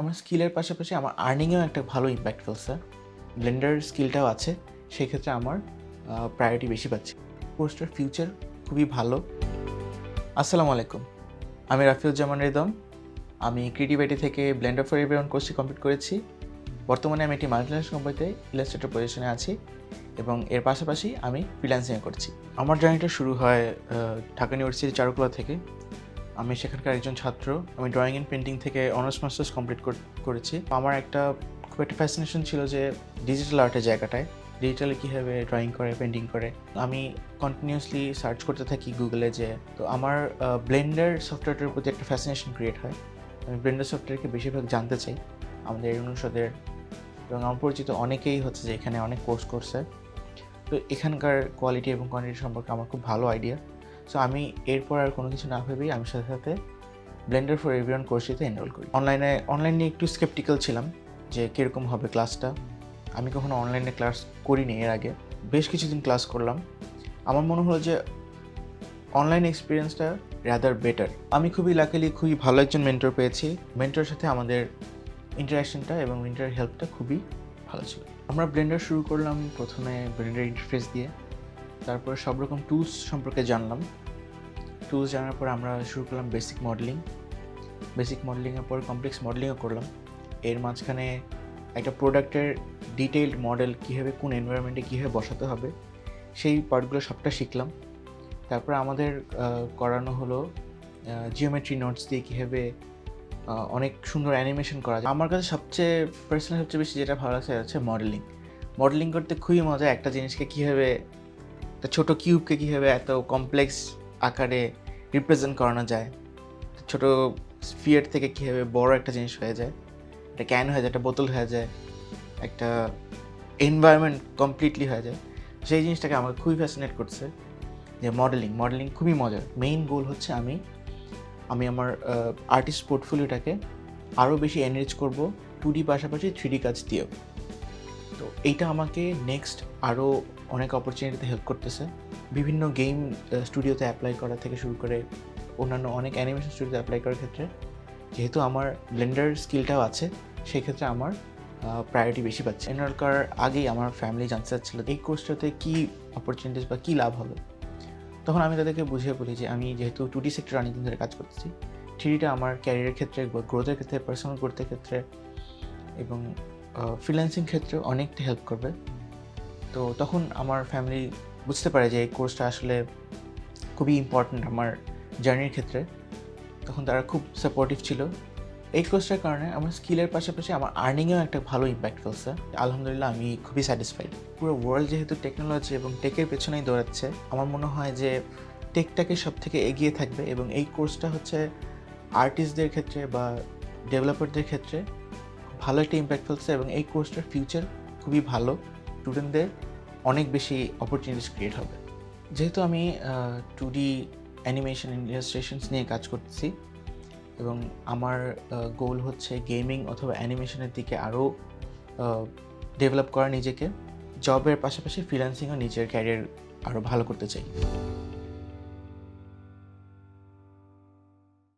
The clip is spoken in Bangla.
আমার স্কিলের পাশাপাশি আমার আর্নিংয়েও একটা ভালো ইম্প্যাক্ট ফেলছে। ব্লেন্ডার স্কিলটাও আছে, সেক্ষেত্রে আমার প্রায়োরিটি বেশি পাচ্ছি। কোর্সটার ফিউচার খুবই ভালো। আসসালামু আলাইকুম। আমি রাফিউজ্জামান রেদম। আমি ক্রিয়েটিভিটি থেকে ব্লেন্ডার ফর এভরিওয়ান কোর্সটি কমপ্লিট করেছি। বর্তমানে আমি একটি মাল্টিনেশনাল কোম্পানিতে ইলাস্ট্রেটর পজিশনে আছি এবং এর পাশাপাশি আমি ফ্রিল্যান্সিং করছি। আমার জার্নিটা শুরু হয় ঢাকা ইউনিভার্সিটি চারুকলা থেকে। আমি সেখানকার একজন ছাত্র। আমি ড্রয়িং অ্যান্ড পেন্টিং থেকে অনার্স মাস্টার্স কমপ্লিট করেছি। আমার একটা খুব একটা ফ্যাসিনেশন ছিল যে ডিজিটাল আর্টের জায়গাটায় ডিজিটালে কীভাবে ড্রয়িং করে পেন্টিং করে। আমি কন্টিনিউয়াসলি সার্চ করতে থাকি গুগলে যে, তো আমার ব্লেন্ডার সফটওয়্যারটার প্রতি একটা ফ্যাসিনেশন ক্রিয়েট হয়। আমি ব্লেন্ডার সফটওয়্যারকে বেশিরভাগ জানতে চাই আমাদের অনুষদের। এবং আমার পরিচিত অনেকেই হচ্ছে যে এখানে অনেক কোর্স করছে। তো এখানকার কোয়ালিটি এবং কোয়ান্টিটি সম্পর্কে আমার খুব ভালো আইডিয়া সো আমি এরপর আর কোনো কিছু না ভেবেই আমি সাথে সাথে ব্লেন্ডার ফর এভরিওয়ান কোর্সটিতে এনরোল করি। অনলাইনে অনলাইনে একটু স্কেপটিক্যাল ছিলাম যে কীরকম হবে ক্লাসটা আমি কখনো অনলাইনে ক্লাস করিনি এর আগে। বেশ কিছুদিন ক্লাস করলাম। আমার মনে হলো যে অনলাইন এক্সপিরিয়েন্সটা রাদার বেটার আমি খুবই লাকিলি খুবই ভালো একজন মেন্টর পেয়েছি। মেন্টরের সাথে আমাদের ইন্টারাকশনটা এবং মেন্টরের হেল্পটা খুবই ভালো ছিল। আমরা ব্লেন্ডার শুরু করলাম প্রথমে ব্লেন্ডার ইন্টারফেস দিয়ে। তারপর সব রকম টুলস সম্পর্কে জানলাম। টুলস জানার পর আমরা শুরু করলাম বেসিক মডেলিং বেসিক মডেলিংয়ের পর কমপ্লেক্স মডেলিংও করলাম। এর মাঝখানে একটা প্রোডাক্টের ডিটেইলড মডেল কীভাবে কোন এনভায়রনমেন্টে কীভাবে বসাতে হবে, সেই পার্টগুলো সবটা শিখলাম। তারপর আমাদের করানো হলো জিওমেট্রি নোটস দিয়ে কীভাবে অনেক সুন্দর অ্যানিমেশন করা যায়। আমার কাছে সবচেয়ে পার্সোনাল সবচেয়ে বেশি যেটা ভালো লাগছে হচ্ছে মডেলিং মডেলিং করতে খুবই মজা, একটা জিনিসকে কীভাবে একটা ছোটো কিউবকে কীভাবে এত কমপ্লেক্স আকারে রিপ্রেজেন্ট করানো যায়? ছোট স্ফিয়ার থেকে কীভাবে বড় একটা জিনিস হয়ে যায়? একটা ক্যান হয়ে যায়, একটা বোতল হয়ে যায়, একটা এনভায়রনমেন্ট কমপ্লিটলি হয়ে যায়। সেই জিনিসটাকে আমাকে খুবই ফ্যাসিনেট করছে যে মডেলিং মডেলিং খুবই মজার। মেইন গোল হচ্ছে আমি আমি আমার আর্টিস্ট পোর্টফোলিওটাকে আরও বেশি এনরিচ করব টু ডি পাশাপাশি থ্রি ডি কাজ দিয়েও। তো এইটা আমাকে নেক্সট আরও অনেক অপরচুনিটিতে হেল্প করতেছে। বিভিন্ন গেম স্টুডিওতে অ্যাপ্লাই করা থেকে শুরু করে অন্যান্য অনেক অ্যানিমেশন স্টুডিওতে অ্যাপ্লাই করার ক্ষেত্রে। যেহেতু আমার ব্লেন্ডার স্কিলটাও আছে সেই ক্ষেত্রে আমার প্রায়োরিটি বেশি পাচ্ছে। এনরোল করার আগেই আমার ফ্যামিলি জানতে চাচ্ছিলো এই কোর্সটাতে কী অপরচুনিটিস বা কী লাভ হবে। তখন আমি তাদেরকে বুঝিয়ে বলি যে আমি যেহেতু টু ডি সেক্টর অনেকদিন ধরে কাজ করতেছি থ্রিডিটা আমার ক্যারিয়ারের ক্ষেত্রে গ্রোথের ক্ষেত্রে পার্সোনাল গ্রোথের ক্ষেত্রে এবং ফ্রিল্যান্সিং ক্ষেত্রে অনেকটা হেল্প করবে। তো তখন আমার ফ্যামিলি বুঝতে পারে যে এই কোর্সটা আসলে খুবই ইম্পর্ট্যান্ট আমার জার্নির ক্ষেত্রে। তখন তারা খুব সাপোর্টিভ ছিল। এই কোর্সটার কারণে আমার স্কিলের পাশাপাশি আমার আর্নিংয়েও একটা ভালো ইম্প্যাক্ট ফেলছে আলহামদুলিল্লাহ আমি খুবই স্যাটিসফাইড পুরো ওয়ার্ল্ড যেহেতু টেকনোলজি এবং টেকের পেছনেই দৌড়াচ্ছে, আমার মনে হয় যে টেকটাকে সব থেকে এগিয়ে থাকবে এবং এই কোর্সটা হচ্ছে আর্টিস্টদের ক্ষেত্রে বা ডেভেলপারদের ক্ষেত্রে ভালো একটা ইম্প্যাক্ট ফেলছে এবং এই কোর্সটার ফিউচার খুবই ভালো স্টুডেন্টদের অনেক বেশি অপরচুনিটিস ক্রিয়েট হবে। যেহেতু আমি টু ডি অ্যানিমেশন ইলাস্ট্রেশনস নিয়ে কাজ করতেছি এবং আমার গোল হচ্ছে গেমিং অথবা অ্যানিমেশনের দিকে আরও ডেভেলপ করা নিজেকে। জবের পাশাপাশি ফ্রিল্যান্সিংও নিজের ক্যারিয়ার আরও ভালো করতে চাই।